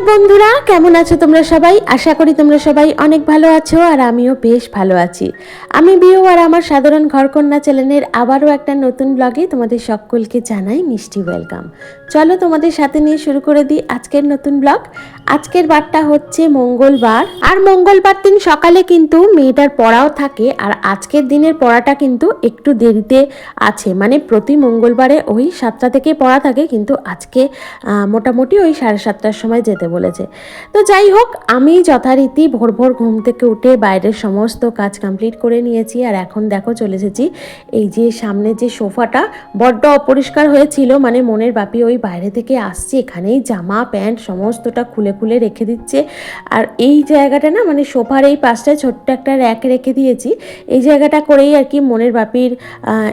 সুপ্রভাত বন্ধুরা, কেমন আছো তোমরা সবাই? আশা করি তোমরা সবাই অনেক ভালো আছো আর আমিও বেশ ভালো আছি। আমি বিও আর আমার সাধারণ ঘরকন্যা চ্যানেলের আবারও একটা নতুন ব্লগে তোমাদের সকলকে জানাই মিষ্টি ওয়েলকাম চলো তোমাদের সাথে নিয়ে শুরু করে দিই আজকের নতুন ব্লগ আজকের বারটা হচ্ছে মঙ্গলবার, আর মঙ্গলবার দিন সকালে কিন্তু মেয়েটার পড়াও থাকে, আর আজকের দিনের পড়াটা কিন্তু একটু দেরিতে আছে। মানে প্রতি মঙ্গলবারে ওই সাতটা থেকে পড়া থাকে, কিন্তু আজকে মোটামুটি ওই সাড়ে সাতটার সময় যেতে বলেছে। তো যাই হোক, আমি যথারীতি ভোর ভোর ঘুম থেকে উঠে বাইরের সমস্ত কাজ কমপ্লিট করে নিয়েছি। আর এখন দেখো চলে এসেছি, এই যে সামনে যে সোফাটা বড্ড অপরিষ্কার হয়েছিল মানে মনের বাপি ওই বাইরে থেকে আসছে, এখানেই জামা, প্যান্ট সমস্তটা খুলে খুলে রেখে দিচ্ছে। আর এই জায়গাটা না মানে সোফার এই পাশটায় ছোট্ট একটা র্যাক রেখে দিয়েছি। এই জায়গাটা করেই আর কি মনের বাপির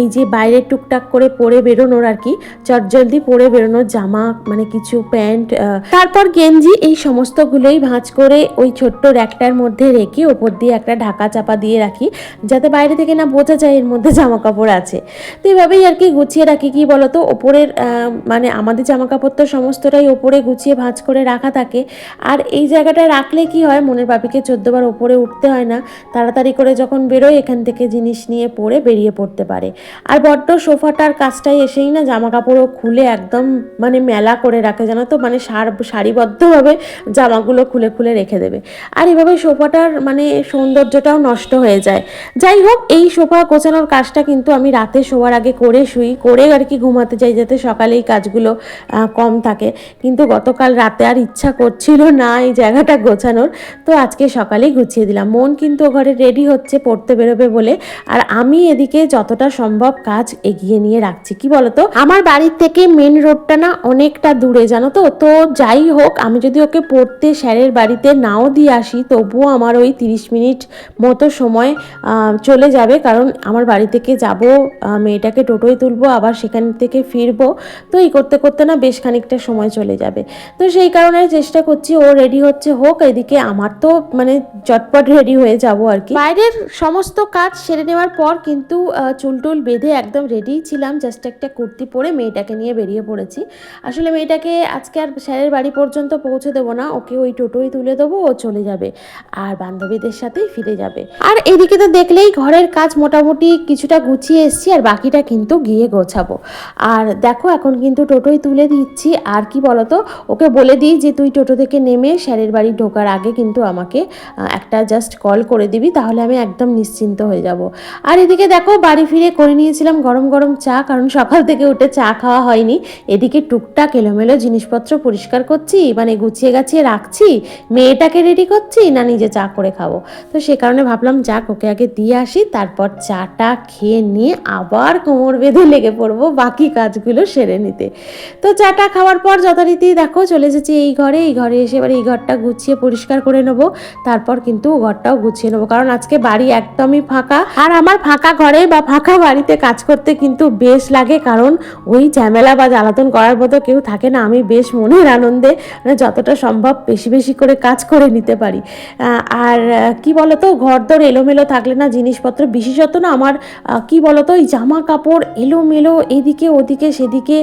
এই যে বাইরে টুকটাক করে পরে বেরোনোর আর কি, চটজলদি পরে বেরোনোর জামা মানে কিছু প্যান্ট তারপর গেঞ্জি এই সমস্তগুলোই ভাঁজ করে ওই ছোট্ট র্যাকটার মধ্যে রেখে ওপর দিয়ে একটা ঢাকা চাপা দিয়ে রাখি, যাতে বাইরে থেকে না বোঝা যায় এর মধ্যে জামা কাপড় আছে। তো এইভাবেই আর কি গুছিয়ে রাখি, কি বলতো? ওপরের মানে আমাদের জামা কাপড় তো সমস্তটাই ওপরে গুছিয়ে ভাঁজ করে রাখা থাকে। আর এই জায়গাটা রাখলে কি হয়, মনের বাপিকে চোদ্দবার ওপরে উঠতে হয় না, তাড়াতাড়ি করে যখন বেরোয় এখান থেকে জিনিস নিয়ে পরে বেরিয়ে পড়তে পারে। আর বড্ড সোফাটার কাজটাই এসেই না জামা কাপড়ও খুলে একদম মানে মেলা করে রাখে, জানো তো? মানে সার সারিবদ্ধভাবে জামাগুলো খুলে খুলে রেখে দেবে। আর এভাবে সোফাটার মানে সৌন্দর্যটাও নষ্ট হয়ে যায়। যাই হোক, এই সোফা গোছানোর কাজটা কিন্তু আমি রাতে শোয়ার আগে করে শুই। করে আর কি ঘুমাতে যাই যাতে সকালে এই কাজগুলো কম থাকে। কিন্তু গতকাল রাতে আর ইচ্ছা করছিল না এই জায়গাটা গোছানোর। তো আজকে সকালেই গুছিয়ে দিলাম। মন কিন্তু ঘরে রেডি হচ্ছে, পড়তে বেরোবে বলে। আর আমি এদিকে যতটা সম্ভব কাজ এগিয়ে নিয়ে রাখছি। কি বলতো? আমার বাড়ির থেকে মেন রোডটা না অনেকটা দূরে, জানো তো? তো যাই হোক, আমি যদি ওকে পড়তে স্যারের বাড়িতে নাও দিয়ে আসি তবুও আমার ওই তিরিশ মিনিট মতো সময় চলে যাবে। কারণ আমার বাড়ি থেকে যাব মেয়েটাকে টোটোয় তুলবো আবার সেখান থেকে ফিরবো। তো এই করতে করতে না বেশ খানিকটা সময় চলে যাবে। তো সেই কারণে চেষ্টা করছি ও রেডি হচ্ছে হোক এদিকে আমার তো মানে চটপট রেডি হয়ে যাব আর কি। বাইরের সমস্ত কাজ সেরে নেওয়ার পর কিন্তু আহ, চুল টুল বেঁধে একদম রেডিই ছিলাম জাস্ট একটা কুর্তি পরে মেয়েটাকে নিয়ে বেরিয়ে পড়েছি। আসলে মেয়েটাকে আজকে আর স্যারের বাড়ি পর্যন্ত পৌঁছে দেবো না, ওকে ওই টোটোই তুলে দেবো, ও চলে যাবে আর বান্ধবীদের সাথেই ফিরে যাবে। আর এদিকে তো দেখলেই ঘরের কাজ মোটামুটি কিছুটা গুছিয়ে এসেছি আর বাকিটা কিন্তু গিয়ে গোছাবো। আর দেখো, এখন কিন্তু টোটোই তুলে দিচ্ছি, আর কি বলতো, ওকে বলে দিই যে তুই টোটো থেকে নেমে স্যারের বাড়ি ঢোকার আগে কিন্তু আমাকে একটা জাস্ট কল করে দিবি, তাহলে আমি একদম নিশ্চিন্ত হয়ে যাব। আর এদিকে দেখো, বাড়ি ফিরে করে নিয়েছিলাম গরম গরম চা, কারণ সকাল থেকে উঠে চা খাওয়া হয়নি। এদিকে টুকটাক এলোমেলো জিনিসপত্র পরিষ্কার করছি মানে গুছিয়ে গাছিয়ে রাখছি, মেয়েটাকে রেডি করছি না নিজে চা করে খাব। তো সে কারণে ভাবলাম, যাক, ওকে আগে দিয়ে আসি, তারপর চাটা খেয়ে নিয়ে আবার কোমর বেঁধে লেগে পড়ব বাকি কাজগুলো সেরে নিতে। তো চাটা খাওয়ার পর যথারীতি দেখো, চলে এসেছি এই ঘরে এই ঘরে এসে এবার এই ঘরটা গুছিয়ে পরিষ্কার করে নেব। তারপর কিন্তু ঘরটাও গুছিয়ে নেব, কারণ আজকে বাড়ি একদমই ফাঁকা। আর আমার ফাঁকা ঘরে বা ফাঁকা বাড়িতে কাজ করতে কিন্তু বেশ লাগে, কারণ ওই ঝামেলা বা জ্বালাতন করার মতো কেউ থাকে না। আমি বেশ মনের আনন্দে মানে যতটা সম্ভব বেশি বেশি করে কাজ করে নিতে পারি। আর কি বলতো ঘর ঘরদোর এলোমেলো থাকলে না জিনিসপত্র বিশেষত না আমার কি বলতো এই জামা কাপড় এলোমেলো এদিকে ওদিকে সেদিকে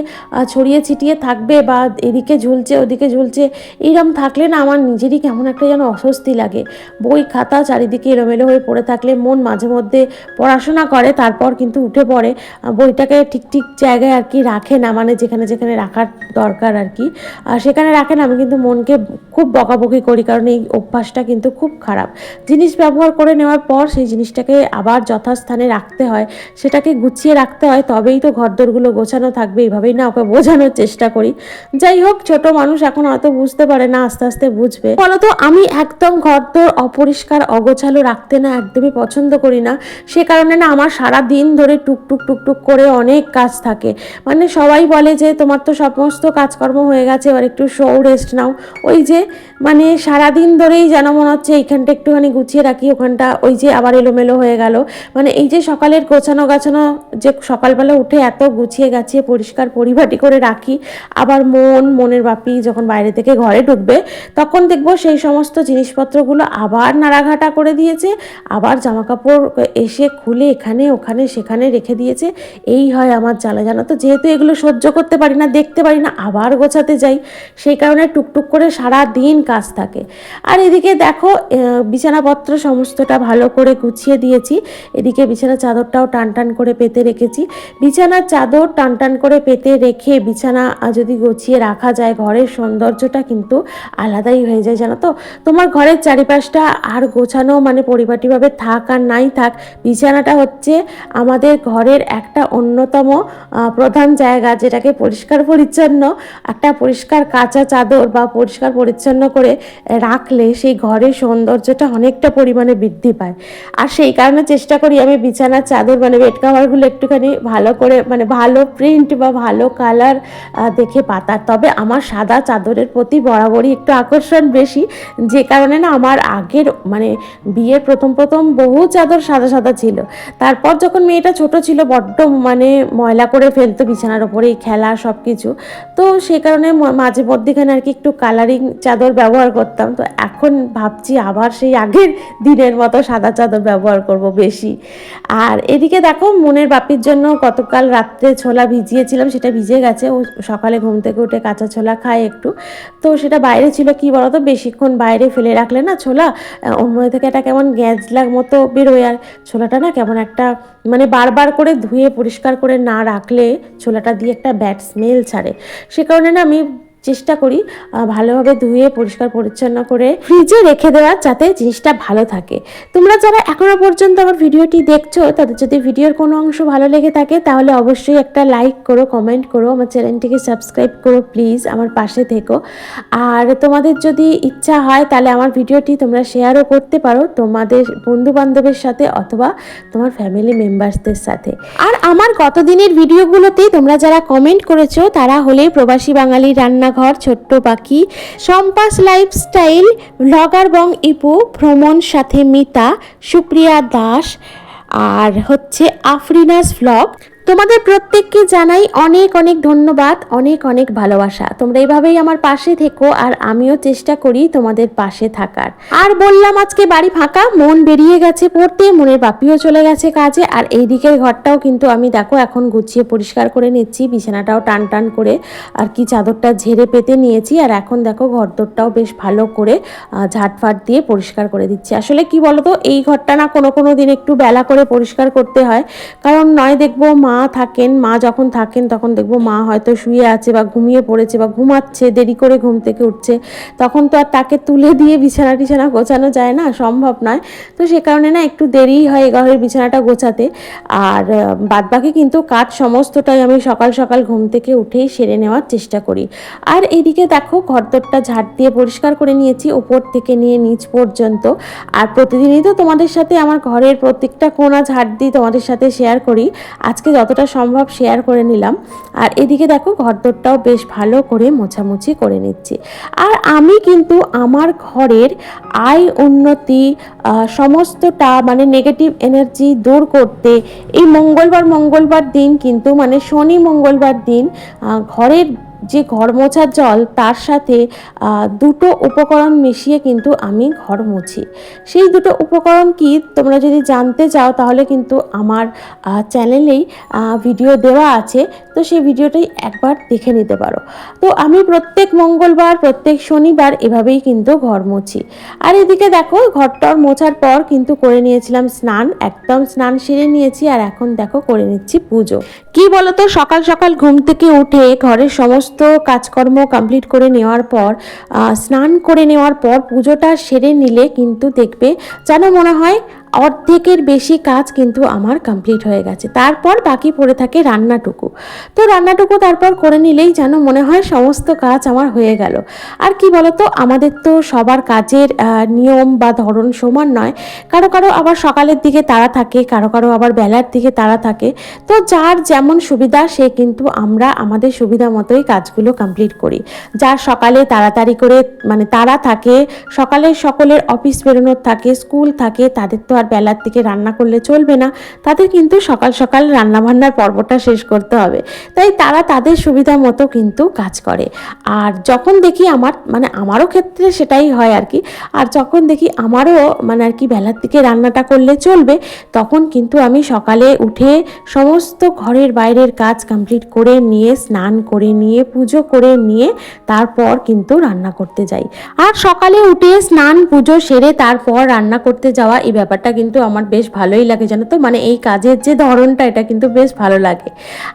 ছড়িয়ে ছিটিয়ে থাকবে বা এদিকে ঝুলছে ওদিকে ঝুলছে এইরকম থাকলে না আমার নিজেরই কেমন একটা যেন অস্বস্তি লাগে। বই, খাতা চারিদিকে এলোমেলো হয়ে পড়ে থাকলে মন মাঝে মধ্যে পড়াশোনা করে, তারপর কিন্তু উঠে পড়ে। বইটাকে ঠিক ঠিক জায়গায় আর কি রাখে না মানে যেখানে যেখানে রাখার দরকার আর কি। সেখানে রাখে না, আমি কিন্তু মনকে খুব বকাবকি করি, কারণ এই অভ্যাসটা কিন্তু খুব খারাপ। জিনিস ব্যবহার করে নেওয়ার পর সেই জিনিসটাকে আবার যথাস্থানে রাখতে হয়, সেটাকে গুছিয়ে রাখতে হয়, তবেই তো ঘরদোরগুলো গোছানো থাকবে এইভাবেই না ওকে বোঝানোর চেষ্টা করি। যাই হোক, ছোট মানুষ এখন হয়তো বুঝতে পারে না, আস্তে আস্তে বুঝবে। ফলত আমি একদম ঘরদোর অপরিষ্কার, অগোছালো রাখতে না একদমই পছন্দ করি না। সে কারণে না আমার সারা দিন ধরে টুকটুক টুকটুক করে অনেক কাজ থাকে। মানে সবাই বলে যে, তোমার তো সমস্ত কাজকর্ম হয়ে গেছে, এবার একটু শো রেস্ট নাও। ওই যে মানে সারাদিন ধরেই যেন মনে হচ্ছে এইখানটা একটুখানি গুছিয়ে রাখি, ওখানটা ওই যে আবার এলোমেলো হয়ে গেল। মানে এই যে সকালের গোছানো গাছানো, যে সকালবেলা উঠে এত গুছিয়ে গাছিয়ে পরিষ্কার পরিপাটি করে রাখি, আবার মন, মনের বাপি যখন বাইরে থেকে ঘরে ঢুকবে, তখন দেখব সেই সমস্ত জিনিসপত্রগুলো আবার নাড়াঘাটা করে দিয়েছে, আবার জামা কাপড় এসে খুলে এখানে, ওখানে, সেখানে রেখে দিয়েছে। এই হয় আমার জ্বালা জানো তো, যেহেতু এগুলো সহ্য করতে পারি না, দেখতে পারি না, আবার গোছাতে যাই। সেই কারণে টুকটুক করে সারা দিন কাজ থাকে। আর এদিকে দেখো বিছানাপত্র সমস্তটা ভালো করে গুছিয়ে দিয়েছি। এদিকে বিছানা চাদরটাও টান টান করে পেতে রেখেছি। বিছানার চাদর টান টান করে পেতে রেখে বিছানা যদি গুছিয়ে রাখা যায়, ঘরের সৌন্দর্যটা কিন্তু আলাদাই হয়ে যায়, জানো তো? তোমার ঘরের চারিপাশটা আর গোছানো মানে পরিপাটিভাবে থাক আর নাই থাক, বিছানাটা হচ্ছে আমাদের ঘরের একটা অন্যতম প্রধান জায়গা যেটাকে পরিষ্কার পরিচ্ছন্ন, একটা পরিষ্কার কাঁচা চাদর বা পরিষ্কার পরিচ্ছন্ন করে রাখলে সেই ঘরের সৌন্দর্যটা অনেকটা পরিমাণে বৃদ্ধি পায়। আর সেই কারণে চেষ্টা করি আমি বিছানার চাদর মানে বেড কাভারগুলো একটুখানি ভালো করে মানে ভালো প্রিন্ট বা ভালো কালার দেখে পাতার। তবে আমার সাদা চাদরের প্রতি বরাবরই একটু আকর্ষণ বেশি। যে কারণে না আমার আগের মানে বিয়ের প্রথম প্রথম বহু চাদর সাদা সাদা ছিল। তারপর যখন মেয়েটা ছোট ছিল বড্ড মানে ময়লা করে ফেলতো বিছানার ওপরেই খেলা সব কিছু তো সে কারণে মাঝে মধ্যেখানে আর কি একটু কালারিং চাদর ব্যবহার করতাম, তো এখন ভাবছি আবার সেই আগের দিনের মতো সাদা চাদর ব্যবহার করব বেশি। আর এদিকে দেখো মনের বাপির জন্য গতকাল রাত্রে ছোলা ভিজিয়েছিলাম, সেটা ভিজে গেছে। ও সকালে ঘুম থেকে উঠে কাঁচা ছোলা খায় একটু। তো সেটা বাইরে ছিল কি বলতো? বেশিক্ষণ বাইরে ফেলে রাখলে না ছোলা মধ্যে থেকে একটা কেমন গ্যাজলার মতো বেরোয়। আর ছোলাটা না কেমন একটা মানে বারবার করে ধুয়ে পরিষ্কার করে না রাখলে ছোলাটা দিয়ে একটা ব্যাড স্মেল ছাড়ে। সে কারণে না আমি চেষ্টা করি ভালোভাবে ধুয়ে, পরিষ্কার, পরিচ্ছন্ন করে ফ্রিজে রেখে দেওয়ার যাতে জিনিসটা ভালো থাকে। তোমরা যারা এখনও পর্যন্ত আমার ভিডিওটি দেখছ, তাদের যদি ভিডিওর কোনো অংশ ভালো লেগে থাকে, তাহলে অবশ্যই একটা লাইক করো কমেন্ট করো, আমার চ্যানেলটিকে সাবস্ক্রাইব করো প্লিজ আমার পাশে থেকো। আর তোমাদের যদি ইচ্ছা হয়, তাহলে আমার ভিডিওটি তোমরা শেয়ারও করতে পারো তোমাদের বন্ধু বান্ধবের সাথে অথবা তোমার ফ্যামিলি মেম্বার্সদের সাথে। আর আমার গত দিনের ভিডিওগুলোতেই তোমরা যারা কমেন্ট করেছ, তারা হলে প্রবাসী বাঙালি রান্নাঘর, ছোট্ট পাখি, সম্পাস লাইফস্টাইল ভ্লগার বং ইপু, ভ্রমণ সাথে মিতা, সুপ্রিয়া দাস, আর হচ্ছে আফরিনাস ভ্লগ তোমাদের প্রত্যেককে জানাই অনেক অনেক ধন্যবাদ, অনেক অনেক ভালোবাসা। তোমরা এইভাবেই আমার পাশে থেকো আর আমিও চেষ্টা করি তোমাদের পাশে থাকার। আর বললাম আজকে বাড়ি ফাঁকা, মন বেরিয়ে গেছে পড়তে, মনের বাপিও চলে গেছে কাজে, আর এই দিকের ঘরটাও কিন্তু আমি দেখো এখন গুছিয়ে পরিষ্কার করে নিচ্ছি, বিছানাটাও টান টান করে আর কি চাদরটা ঝেড়ে পেতে নিয়েছি, আর এখন দেখো ঘরদোরটাও বেশ ভালো করে ঝাঁটফাট দিয়ে পরিষ্কার করে দিচ্ছি। আসলে কি বলতো, এই ঘরটা না কোনো কোনো দিন একটু বেলা করে পরিষ্কার করতে হয়, কারণ নয় দেখব মা থাকেন, মা যখন থাকেন তখন দেখব মা হয়তো শুয়ে আছে বা ঘুমিয়ে পড়েছে বা ঘুমাচ্ছে, দেরি করে ঘুম থেকে উঠছে। তখন তো আর তাকে তুলে দিয়ে বিছানা টিছানা গোছানো যায় না, সম্ভব নয়। তো সে কারণে না একটু দেরি হয় ঘরের বিছানাটা গোছাতে। আর বাদ বাকি কিন্তু কাজ সমস্তটাই আমি সকাল সকাল ঘুম থেকে উঠেই সেরে নেওয়ার চেষ্টা করি। আর এদিকে দেখো ঘরদোরটা ঝাড় দিয়ে পরিষ্কার করে নিয়েছি, ওপর থেকে নিয়ে নিচ পর্যন্ত। আর প্রতিদিনই তো তোমাদের সাথে আমার ঘরের প্রত্যেকটা কোনা ঝাড় দিয়ে তোমাদের সাথে শেয়ার করি। আজকে যতটা সম্ভব শেয়ার করে নিলাম। আর এদিকে দেখো, ঘরদোরটাও বেশ ভালো করে মোছামুছি করে নিচ্ছি। আর আমি কিন্তু আমার ঘরের আয় উন্নতি সমস্তটা মানে নেগেটিভ এনার্জি দূর করতে এই মঙ্গলবার মঙ্গলবার দিন কিন্তু মানে শনি মঙ্গলবার দিন ঘরের যে ঘর মোছার জল, তার সাথে দুটো উপকরণ মিশিয়ে কিন্তু আমি ঘর মুছি। সেই দুটো উপকরণ কি তোমরা যদি জানতে চাও, তাহলে কিন্তু আমার চ্যানেলেই ভিডিও দেওয়া আছে। তো সেই ভিডিওটাই একবার দেখে নিতে পারো। তো আমি প্রত্যেক মঙ্গলবার, প্রত্যেক শনিবার এভাবেই কিন্তু ঘর মুছি। আর এদিকে দেখো ঘরটর মোছার পর কিন্তু করে নিয়েছিলাম স্নান, একদম স্নান সেরে নিয়েছি, আর এখন দেখো করে নিচ্ছি পুজো। কি বলতো, সকাল সকাল ঘুম থেকে উঠে ঘরের সমস্ত কাজকর্ম কমপ্লিট করে নেওয়ার পর স্নান করে নেওয়ার পর পুজোটা সেরে নিলে কিন্তু দেখবে, যেন মনে হয় অর্ধেকের বেশি কাজ কিন্তু আমার কমপ্লিট হয়ে গেছে। তারপর বাকি পড়ে থাকে রান্নাটুকু। তো রান্নাটুকু তারপর করে নিলেই যেন মনে হয় সমস্ত কাজ আমার হয়ে গেল। আর কি বলতো, আমাদের তো সবার কাজের নিয়ম বা ধরন সমান নয়। কারও কারও আবার সকালের দিকে তারা থাকে, কারও কারও আবার বেলার দিকে তারা থাকে। তো যার যেমন সুবিধা, সে কিন্তু আমরা আমাদের সুবিধা মতোই কাজগুলো কমপ্লিট করি। যার সকালে তাড়াতাড়ি করে মানে তারা থাকে, সকালে সকলের অফিস বেরোনোর থাকে স্কুল থাকে, তাদের তো আর আর বেলার থেকে রান্না করলে চলবে না তাদের কিন্তু সকাল সকাল রান্নাবান্নার পর্বটা শেষ করতে হবে। তাই তারা তাদের সুবিধা মতো কিন্তু কাজ করে। আর যখন দেখি আমার মানে আমারও ক্ষেত্রে সেটাই হয় আর কি, আর যখন দেখি আমারও মানে আর কি বেলার দিকে রান্নাটা করলে চলবে, তখন কিন্তু আমি সকালে উঠে সমস্ত ঘরের বাইরের কাজ কমপ্লিট করে নিয়ে, স্নান করে নিয়ে, পুজো করে নিয়ে তারপর কিন্তু রান্না করতে যাই। আর সকালে উঠে স্নান, পুজো সেরে তারপর রান্না করতে যাওয়া এই ব্যাপারটা কিন্তু আমার বেশ ভালোই লাগে, জানো তো? মানে এই কাজের যে ধরনটা, এটা কিন্তু বেশ ভালো লাগে।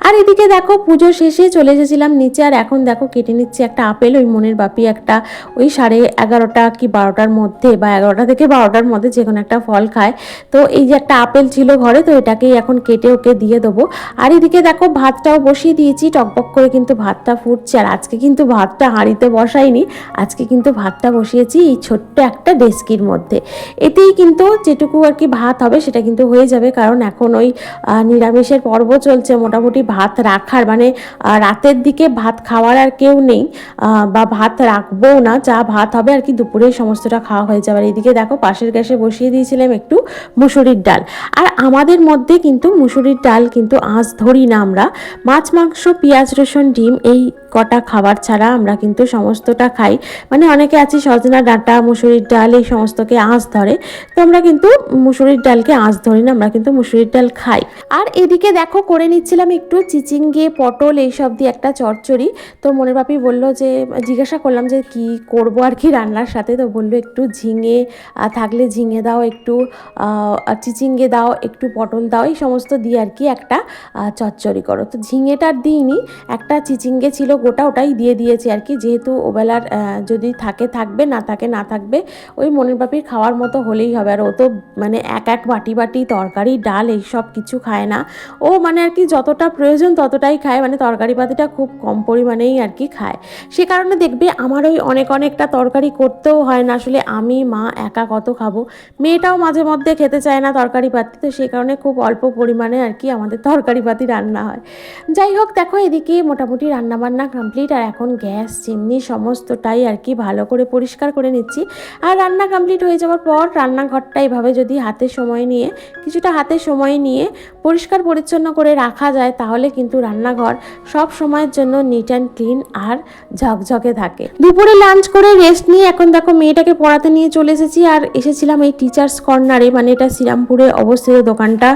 আর এদিকে দেখো, পুজো শেষে চলে এসেছিলাম নিচে, আর এখন দেখো কেটে নিচ্ছে একটা আপেল, ওই মনের বাপি একটা, ওই সাড়ে এগারোটা কি বারোটার মধ্যে, বা এগারোটা থেকে বারোটার মধ্যে যে কোনো একটা ফল খায়। তো এই যে একটা আপেল ছিল ঘরে, তো এটাকেই এখন কেটে ওকে দিয়ে দেবো। আর এদিকে দেখো, ভাতটাও বসিয়ে দিয়েছি, টকবক করে কিন্তু ভাতটা ফুটছে, আর আজকে কিন্তু ভাতটা হাঁড়িতে বসাইনি, আজকে কিন্তু ভাতটা বসিয়েছি এই ছোট্ট একটা ডেস্কির মধ্যে। এতেই কিন্তু যেটুকু আর কি ভাত হবে সেটা কিন্তু হয়ে যাবে, কারণ এখন ওই নিরামিষের পর্ব চলছে, মোটামুটি ভাত রাখার মানে রাতের দিকে ভাত খাওয়ার আর কেউ নেই বা ভাত রাখব না, যা ভাত হবে আর কি দুপুরে সমস্তটা খাওয়া হয়ে যাবে। আর এদিকে দেখো, পাশের গ্যাসে বসিয়ে দিয়েছিলাম একটু মুসুরির ডাল। আর আমাদের মধ্যে কিন্তু মুসুরির ডাল কিন্তু আঁচ ধরি না আমরা। মাছ, মাংস, পেঁয়াজ, রসুন, ডিম এই কটা খাবার ছাড়া আমরা কিন্তু সমস্তটা খাই। মানে অনেকে আছে সজনা ডাঁটা, মুসুরির ডাল, এই সমস্তকে আঁচ ধরে। তো আমরা কিন্তু মুসুরির ডালকে আঁচ ধরি না, আমরা কিন্তু মুসুরির ডাল খাই। আর এদিকে দেখো, করে নিচ্ছিলাম একটু চিচিঙ্গে, পটল, এইসব দিয়ে একটা চচ্চড়ি। তো মনের বাপি বলল যে, জিজ্ঞাসা করলাম যে, কি করব আর কি রান্নার সাথে? তো বলল, একটু ঝিঙে থাকলে ঝিঙে দাও একটু চিচিঙ্গে দাও, একটু পটল দাও, এই সমস্ত দিয়ে আর কি একটা চচ্চড়ি করো। তো ঝিঙেটার দিইনি, একটা চিচিঙ্গে ছিল গোটা ওটাই দিয়ে দিয়েছি আর কি। যেহেতু ওবেলার যদি থাকে, থাকবে, না থাকে, না থাকবে, ওই মনের বাপির খাওয়ার মতো হলেই হবে। আর ও তো মানে এক এক বাটি বাটি তরকারি, ডাল এইসব কিছু খায় না। ও মানে আর কি যতটা প্রয়োজন ততটাই খায়। মানে তরকারি পাতিটা খুব কম পরিমাণেই আর কি খায়। সে কারণে দেখবে আমার ওই অনেক অনেকটা তরকারি করতেও হয় না। আসলে আমি, মা একা কত খাব? মেয়েটাও মাঝে মধ্যে খেতে চায় না তরকারি পাতি। তো সেই কারণে খুব অল্প পরিমাণে আর কি আমাদের তরকারি পাতি রান্না হয়। যাই হোক, দেখো এদিকে মোটামুটি রান্নাবান্না কমপ্লিট আর এখন গ্যাস, চিমনি সমস্তটাই আর কি ভালো করে পরিষ্কার করে নিচ্ছি। আর রান্না কমপ্লিট হয়ে যাওয়ার পর রান্নাঘরটা এভাবে যদি হাতে সময় নিয়ে, কিছুটা হাতে সময় নিয়ে পরিষ্কার পরিচ্ছন্ন করে রাখা যায়, তাহলে কিন্তু রান্নাঘর সব সময়ের জন্য নিট অ্যান্ড ক্লিন আর ঝকঝকে থাকে। দুপুরে লাঞ্চ করে রেস্ট নিয়ে এখন দেখো মেয়েটাকে পড়াতে নিয়ে চলে এসেছি, আর এসেছিলাম এই টিচার্স কর্নারে মানে এটা শ্রীরামপুরে অবস্থিত দোকানটা।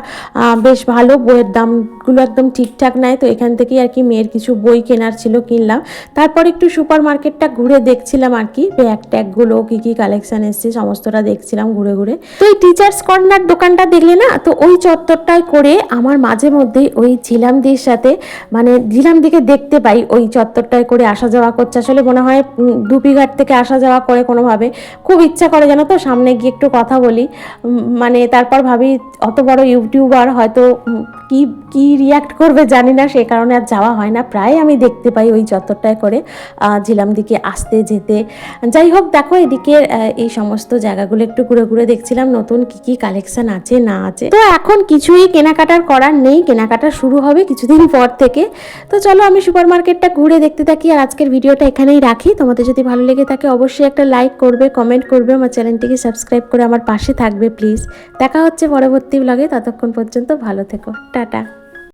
বেশ ভালো, বইয়ের দামগুলো একদম ঠিকঠাক নেয় তো এখান থেকেই আর কি মেয়ের কিছু বই কেনার ছিল কিনলাম। তারপর একটু সুপার মার্কেটটা ঘুরে দেখছিলাম আর কি, ব্যাগ ট্যাগগুলো, কী কী কালেকশন এসছে, সমস্তটা দেখছিলাম ঘুরে ঘুরে। তো এই টিচার্স কর্নার দোকানটা দেখলে না, তো ওই চত্বরটায় করে আমার মাঝে মধ্যে ওই ঝিলামদির সাথে মানে ঝিলামদিকে দেখতে পাই, ওই চত্বরটায় করে আসা যাওয়া করছে। আসলে মনে হয় দুপিঘাট থেকে আসা যাওয়া করে কোনোভাবে। খুব ইচ্ছা করে জানো তো, সামনে গিয়ে একটু কথা বলি। মানে তারপর ভাবি, অত বড় ইউটিউবার হয়তো কি কি রিয়াক্ট করবে জানি না, সে কারণে আর যাওয়া হয় না। প্রায় আমি দেখতে পাই ওই চত্বরটায় করে ঝিলাম দিকে আসতে যেতে। যাই হোক, দেখো এদিকে এই সমস্ত জায়গাগুলো একটু ঘুরে ঘুরে দেখছিলাম, নতুন কি কি কালেকশন আছে, না আছে। তো এখন কিছুই কেনাকাটার করার নেই, কেনাকাটা শুরু হবে কিছুদিন পর থেকে। তো চলো আমি সুপার মার্কেটটা ঘুরে দেখতে থাকি আর আজকের ভিডিওটা এখানেই রাখি। তোমাদের যদি ভালো লেগে থাকে অবশ্যই একটা লাইক করবে কমেন্ট করবে, আমার চ্যানেলটিকে সাবস্ক্রাইব করে আমার পাশে থাকবে প্লিজ দেখা হচ্ছে পরবর্তী ব্লগে ততক্ষণ পর্যন্ত ভালো থেকো। টাটা।